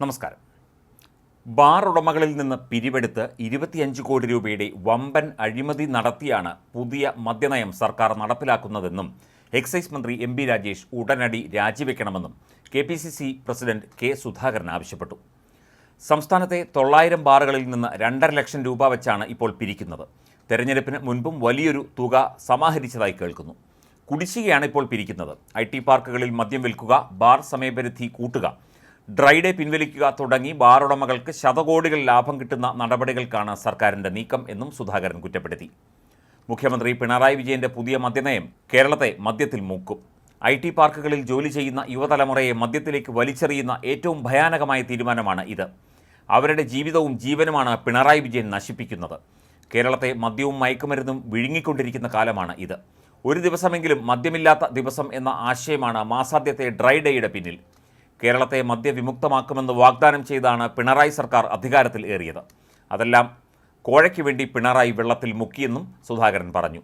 നമസ്കാരം. ബാർ ഉടമകളിൽ നിന്ന് പിരിവെടുത്ത് ഇരുപത്തിയഞ്ച് കോടി രൂപയുടെ വമ്പൻ അഴിമതി നടത്തിയാണ് പുതിയ മദ്യനയം സർക്കാർ നടപ്പിലാക്കുന്നതെന്നും എക്സൈസ് മന്ത്രി എം ബി രാജേഷ് ഉടനടി രാജിവെക്കണമെന്നും K P C C president K Sudhakaran ആവശ്യപ്പെട്ടു. സംസ്ഥാനത്തെ തൊള്ളായിരം ബാറുകളിൽ നിന്ന് രണ്ടര ലക്ഷം രൂപ വെച്ചാണ് ഇപ്പോൾ പിരിക്കുന്നത്. തെരഞ്ഞെടുപ്പിന് മുൻപും വലിയൊരു തുക സമാഹരിച്ചതായി കേൾക്കുന്നു. കുടിശ്ശികയാണ് ഇപ്പോൾ പിരിക്കുന്നത്. ഐ ടി പാർക്കുകളിൽ മദ്യം വിൽക്കുക ബാർ സമയപരിധി കൂട്ടുക ഡ്രൈ ഡേ പിൻവലിക്കുക തുടങ്ങി ബാർ ഉടമകൾക്ക് ശതകോടികൾ ലാഭം കിട്ടുന്ന നടപടികൾക്കാണ് സർക്കാരിന്റെ നീക്കം എന്നും സുധാകരൻ കുറ്റപ്പെടുത്തി. മുഖ്യമന്ത്രി പിണറായി വിജയന്റെ പുതിയ മദ്യനയം കേരളത്തെ മദ്യത്തിൽ മൂക്കും. ഐ ടി പാർക്കുകളിൽ ജോലി ചെയ്യുന്ന യുവതലമുറയെ മദ്യത്തിലേക്ക് വലിച്ചെറിയുന്ന ഏറ്റവും ഭയാനകമായ തീരുമാനമാണ് ഇത്. അവരുടെ ജീവിതവും ജീവനുമാണ് പിണറായി വിജയൻ നശിപ്പിക്കുന്നത്. കേരളത്തെ മദ്യവും മയക്കുമരുന്നും വിഴുങ്ങിക്കൊണ്ടിരിക്കുന്ന കാലമാണ് ഇത്. ഒരു ദിവസമെങ്കിലും മദ്യമില്ലാത്ത ദിവസം എന്ന ആശയമാണ് മാസാദ്യത്തെ ഡ്രൈ ഡേയുടെ പിന്നിൽ. കേരളത്തെ മദ്യവിമുക്തമാക്കുമെന്ന് വാഗ്ദാനം ചെയ്താണ് പിണറായി സർക്കാർ അധികാരത്തിൽ ഏറിയത്. അതെല്ലാം കോഴയ്ക്ക് വേണ്ടി പിണറായി വെള്ളത്തിൽ മുക്കിയെന്നും സുധാകരൻ പറഞ്ഞു.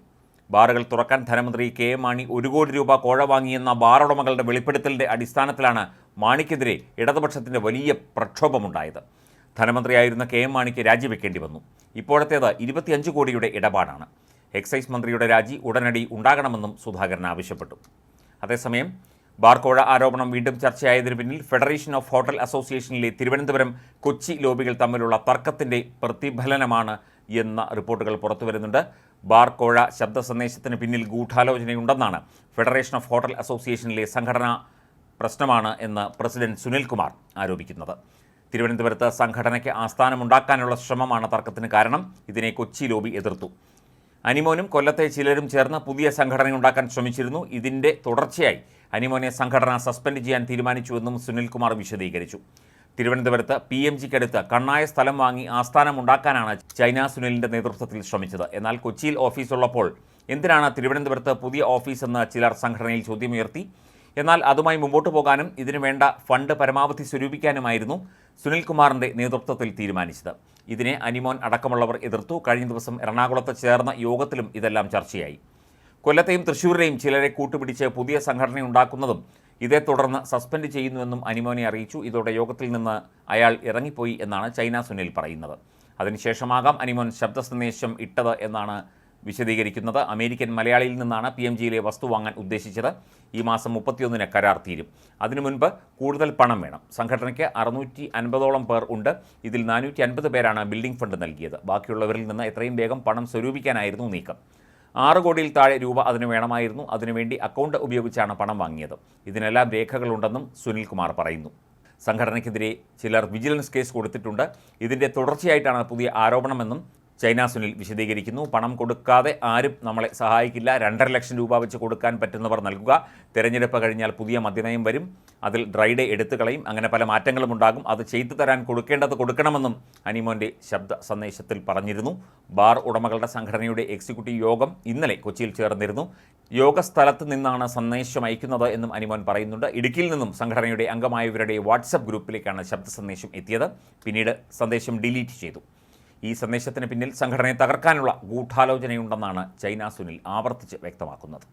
ബാറുകൾ തുറക്കാൻ ധനമന്ത്രി കെ എം മാണി ഒരു കോടി രൂപ കോഴ വാങ്ങിയെന്ന ബാറുടമകളുടെ വെളിപ്പെടുത്തലിന്റെ അടിസ്ഥാനത്തിലാണ് മാണിക്കെതിരെ ഇടതുപക്ഷത്തിന്റെ വലിയ പ്രക്ഷോഭമുണ്ടായത്. ധനമന്ത്രിയായിരുന്ന കെ എം മാണിക്ക് രാജിവെക്കേണ്ടി വന്നു. ഇപ്പോഴത്തേത് ഇരുപത്തിയഞ്ച് കോടിയുടെ ഇടപാടാണ്. എക്സൈസ് മന്ത്രിയുടെ രാജി ഉടനടി ഉണ്ടാകണമെന്നും സുധാകരൻ ആവശ്യപ്പെട്ടു. അതേസമയം ബാർക്കോഴ ആരോപണം വീണ്ടും ചർച്ചയായതിനു പിന്നിൽ ഫെഡറേഷൻ ഓഫ് ഹോട്ടൽ അസോസിയേഷനിലെ തിരുവനന്തപുരം കൊച്ചി ലോബികൾ തമ്മിലുള്ള തർക്കത്തിന്റെ പ്രതിഫലനമാണ് എന്ന റിപ്പോർട്ടുകൾ പുറത്തുവരുന്നുണ്ട്. ബാർക്കോഴ ശബ്ദ സന്ദേശത്തിന് പിന്നിൽ ഗൂഢാലോചനയുണ്ടെന്നാണ് ഫെഡറേഷൻ ഓഫ് ഹോട്ടൽ അസോസിയേഷനിലെ സംഘടനാ പ്രശ്നമാണ് എന്ന് പ്രസിഡന്റ് സുനിൽകുമാർ ആരോപിക്കുന്നത്. തിരുവനന്തപുരത്ത് സംഘടനയ്ക്ക് ആസ്ഥാനമുണ്ടാക്കാനുള്ള ശ്രമമാണ് തർക്കത്തിന് കാരണം. ഇതിനെ കൊച്ചി ലോബി എതിർത്തു. അനിമോനും കൊല്ലത്തെ ചിലരും ചേർന്ന് പുതിയ സംഘടനയുണ്ടാക്കാൻ ശ്രമിച്ചിരുന്നു. ഇതിന്റെ തുടർച്ചയായി അനിമോനെ സംഘടന സസ്പെൻഡ് ചെയ്യാൻ തീരുമാനിച്ചുവെന്നും സുനിൽകുമാർ വിശദീകരിച്ചു. തിരുവനന്തപുരത്ത് പി എം ജിക്കടുത്ത് കണ്ണായ സ്ഥലം വാങ്ങി ആസ്ഥാനം ഉണ്ടാക്കാനാണ് ചൈന സുനിലിന്റെ നേതൃത്വത്തിൽ ശ്രമിച്ചത്. എന്നാൽ കൊച്ചിയിൽ ഓഫീസ് ഉള്ളപ്പോൾ എന്തിനാണ് തിരുവനന്തപുരത്ത് പുതിയ ഓഫീസ് ഓഫീസെന്ന് ചിലർ സംഘടനയിൽ ചോദ്യമുയർത്തി? എന്നാൽ അതുമായി മുമ്പോട്ട് പോകാനും ഇതിനു വേണ്ട ഫണ്ട് പരമാവധി സ്വരൂപിക്കാനുമായിരുന്നു സുനിൽകുമാറിന്റെ നേതൃത്വത്തിൽ തീരുമാനിച്ചത്. ഇതിനെ അനിമോൻ അടക്കമുള്ളവർ എതിർത്തു. കഴിഞ്ഞ ദിവസം എറണാകുളത്ത് ചേർന്ന യോഗത്തിലും ഇതെല്ലാം ചർച്ചയായി. കൊല്ലത്തെയും തൃശ്ശൂരിലെയും ചിലരെ കൂട്ടുപിടിച്ച് പുതിയ സംഘടനയുണ്ടാക്കുന്നതും ഇതേ തുടർന്ന് സസ്പെൻഡ് ചെയ്യുന്നുവെന്നും അനിമോനെ അറിയിച്ചു. ഇതോടെ യോഗത്തിൽ നിന്ന് അയാൾ ഇറങ്ങിപ്പോയി എന്നാണ് ചൈന സുനിൽ പറയുന്നത്. അതിനുശേഷമാകാം അനിമോൻ ശബ്ദ സന്ദേശം ഇട്ടത് എന്നാണ് വിശദീകരിക്കുന്നത്. അമേരിക്കൻ മലയാളിയിൽ നിന്നാണ് പി എം ജിയിലെ വസ്തു വാങ്ങാൻ ഉദ്ദേശിച്ചത്. ഈ മാസം മുപ്പത്തിയൊന്നിന് കരാർ തീരും. അതിനു മുൻപ് കൂടുതൽ പണം വേണം. സംഘടനയ്ക്ക് അറുന്നൂറ്റി അൻപതോളം പേർ ഉണ്ട്. ഇതിൽ നാനൂറ്റി അൻപത് പേരാണ് ബിൽഡിംഗ് ഫണ്ട് നൽകിയത്. ബാക്കിയുള്ളവരിൽ നിന്ന് എത്രയും വേഗം പണം സ്വരൂപിക്കാനായിരുന്നു നീക്കം. ആറ് കോടിയിൽ താഴെ രൂപ അതിന് വേണമായിരുന്നു. അതിനുവേണ്ടി അക്കൗണ്ട് ഉപയോഗിച്ചാണ് പണം വാങ്ങിയത്. ഇതിനെല്ലാം രേഖകളുണ്ടെന്നും സുനിൽകുമാർ പറയുന്നു. സംഘടനയ്ക്കെതിരെ ചിലർ വിജിലൻസ് കേസ് കൊടുത്തിട്ടുണ്ട്. ഇതിന്റെ തുടർച്ചയായിട്ടാണ് പുതിയ ആരോപണമെന്നും ചൈന സുനിൽ വിശദീകരിക്കുന്നു. പണം കൊടുക്കാതെ ആരും നമ്മളെ സഹായിക്കില്ല. രണ്ടര ലക്ഷം രൂപ വെച്ച് കൊടുക്കാൻ പറ്റുന്നവർ നൽകുക. തിരഞ്ഞെടുപ്പ് കഴിഞ്ഞാൽ പുതിയ മദ്യനയം വരും. അതിൽ ഡ്രൈഡേ എടുത്തു കളയും. അങ്ങനെ പല മാറ്റങ്ങളും ഉണ്ടാകും. അത് ചെയ്തു തരാൻ കൊടുക്കേണ്ടത് കൊടുക്കണമെന്നും അനിമോന്റെ ശബ്ദ സന്ദേശത്തിൽ പറഞ്ഞിരുന്നു. ബാർ ഉടമകളുടെ സംഘടനയുടെ എക്സിക്യൂട്ടീവ് യോഗം ഇന്നലെ കൊച്ചിയിൽ ചേർന്നിരുന്നു. യോഗസ്ഥലത്ത് നിന്നാണ് സന്ദേശം അയക്കുന്നത് എന്നും അനിമോൻ പറയുന്നുണ്ട്. ഇടുക്കിയിൽ നിന്നും സംഘടനയുടെ അംഗമായവരുടെ വാട്സപ്പ് ഗ്രൂപ്പിലേക്കാണ് ശബ്ദ സന്ദേശം എത്തിയത്. പിന്നീട് സന്ദേശം ഡിലീറ്റ് ചെയ്തു. ഈ സന്ദേശത്തിന് പിന്നിൽ സംഘടനയെ തകർക്കാനുള്ള ഗൂഢാലോചനയുണ്ടെന്നാണ് ചൈന സുനിൽ ആവർത്തിച്ച് വ്യക്തമാക്കുന്നത്.